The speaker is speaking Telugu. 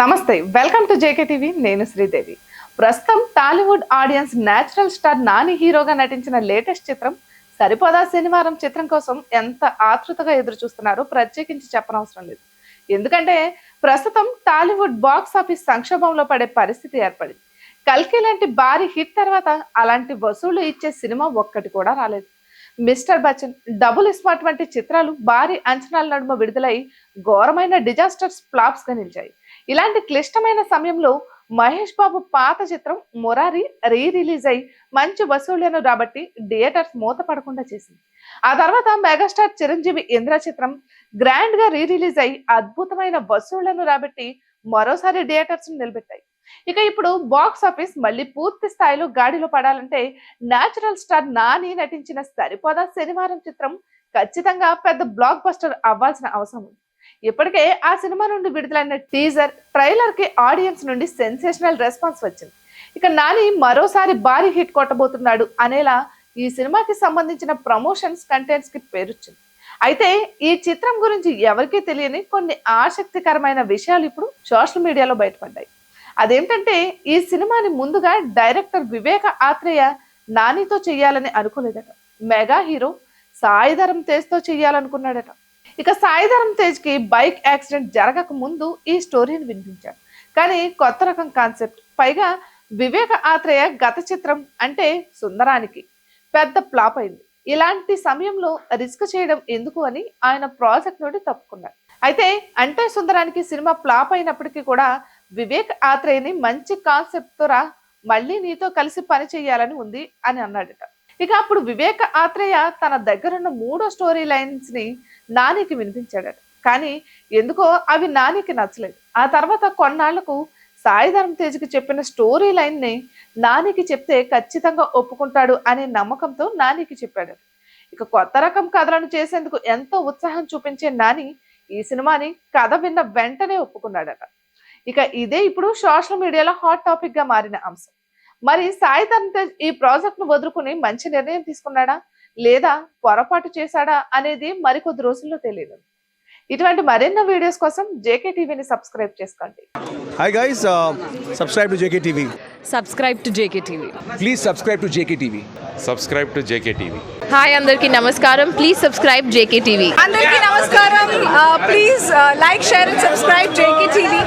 నమస్తే వెల్కమ్ టు జేకే టీవీ నేను శ్రీదేవి. ప్రస్తుతం Tollywood audience natural star Nani హీరోగా నటించిన లేటెస్ట్ చిత్రం సరిపోదా శనివారం చిత్రం కోసం ఎంత ఆతృతగా ఎదురు చూస్తున్నారో ప్రత్యేకించి చెప్పనవసరం లేదు. ఎందుకంటే ప్రస్తుతం టాలీవుడ్ బాక్స్ ఆఫీస్ సంక్షోభంలో పడే పరిస్థితి ఏర్పడింది. కల్కి లాంటి భారీ హిట్ తర్వాత అలాంటి వసూళ్ళు ఇచ్చే సినిమా ఒక్కటి కూడా రాలేదు. మిస్టర్ బచ్చన్ డబుల్ ఇస్మార్ట్ వంటి చిత్రాలు భారీ అంచనాల నడుమ విడుదలై ఘోరమైన డిజాస్టర్స్ ఫ్లాప్స్గా నిలిచాయి. ఇలాంటి క్లిష్టమైన సమయంలో మహేష్ బాబు పాత చిత్రం మొరారి రీ రిలీజ్ అయి మంచి వసూళ్ళను రాబట్టి థియేటర్స్ మూత పడకుండా చేసింది. ఆ తర్వాత మెగాస్టార్ చిరంజీవి ఇంద్ర చిత్రం గ్రాండ్గా రీ రిలీజ్ అయి అద్భుతమైన వసూళ్ళను రాబట్టి మరోసారి థియేటర్స్ నిలబెట్టాయి. ఇక ఇప్పుడు బాక్స్ ఆఫీస్ మళ్ళీ పూర్తి స్థాయిలో గాడిలో పడాలంటే న్యాచురల్ స్టార్ నాని నటించిన సరిపోదా శనివారం చిత్రం ఖచ్చితంగా పెద్ద బ్లాక్ బస్టర్ అవ్వాల్సిన అవసరం ఉంది. ఇప్పటికే ఆ సినిమా నుండి విడుదలైన టీజర్ ట్రైలర్కి ఆడియన్స్ నుండి సెన్సేషనల్ రెస్పాన్స్ వచ్చింది. ఇక నాని మరోసారి భారీ హిట్ కొట్టబోతున్నాడు అనేలా ఈ సినిమాకి సంబంధించిన ప్రమోషన్స్ కంటెంట్స్కి పేరొచ్చింది. అయితే ఈ చిత్రం గురించి ఎవరికీ తెలియని కొన్ని ఆసక్తికరమైన విషయాలు ఇప్పుడు సోషల్ మీడియాలో బయటపడ్డాయి. అదేంటంటే ఈ సినిమాని ముందుగా డైరెక్టర్ వివేక ఆత్రేయ నానితో చెయ్యాలని అనుకోలేదట. మెగా హీరో సాయిధరం తేజ్తో చెయ్యాలనుకున్నాడట ఇక సాయిధరం తేజ్కి బైక్ యాక్సిడెంట్ జరగక ముందు ఈ స్టోరీని వినిపించాడు కానీ కొత్త రకం కాన్సెప్ట్. పైగా వివేక ఆత్రేయ గత చిత్రం అంటే సుందరానికి పెద్ద ఫ్లాప్ అయింది. ఇలాంటి సమయంలో రిస్క్ చేయడం ఎందుకు అని ఆయన ప్రాజెక్ట్ నుండి తప్పుకున్నాడు అయితే అంటే సుందరానికి సినిమా ఫ్లాప్ అయినప్పటికీ కూడా వివేక్ ఆత్రేయని మంచి కాన్సెప్ట్తో రా మళ్ళీ నీతో కలిసి పని చేయాలని ఉంది అని అన్నాడట. ఇక అప్పుడు వివేక ఆత్రేయ తన దగ్గరున్న మూడో స్టోరీ లైన్స్ని నానికి వినిపించాడట. కానీ ఎందుకో అవి నానికి నచ్చలేదు. ఆ తర్వాత కొన్నాళ్ళకు సాయిధరం తేజ్కి చెప్పిన స్టోరీ లైన్ని నానికి చెప్తే ఖచ్చితంగా ఒప్పుకుంటాడు అనే నమ్మకంతో నానికి చెప్పాడు. ఇక కొత్త రకం కథలను చేసేందుకు ఎంతో ఉత్సాహం చూపించే నాని ఈ సినిమాని కథ విన్న వెంటనే ఒప్పుకున్నాడట. ఇక ఇదే ఇప్పుడు సోషల్ మీడియాలో హాట్ టాపిక్గా మారిన అంశం. మరి సాయి ధరమ్ తేజ్ ఈ ప్రాజెక్ట్ను వదులుకుని మంచి నిర్ణయం తీసుకున్నాడా? లేదా పొరపాటు చేశాడా అనేది మరికొద్ది రోజుల్లో తెలియదు ఇటువంటి మరెన్నో వీడియోస్ కోసం జేకే టీవీని సబ్స్క్రైబ్ చేసుకోండి. Hi guys, uh, subscribe to JKTV. Subscribe to JK TV Please subscribe to JKTV. subscribe to JKTV. Hi అందరికీ నమస్కారం. ప్లీజ్ సబ్స్క్రైబ్ జేకే టీవీ అందరికీ నమస్కారం. Please like share and subscribe JK TV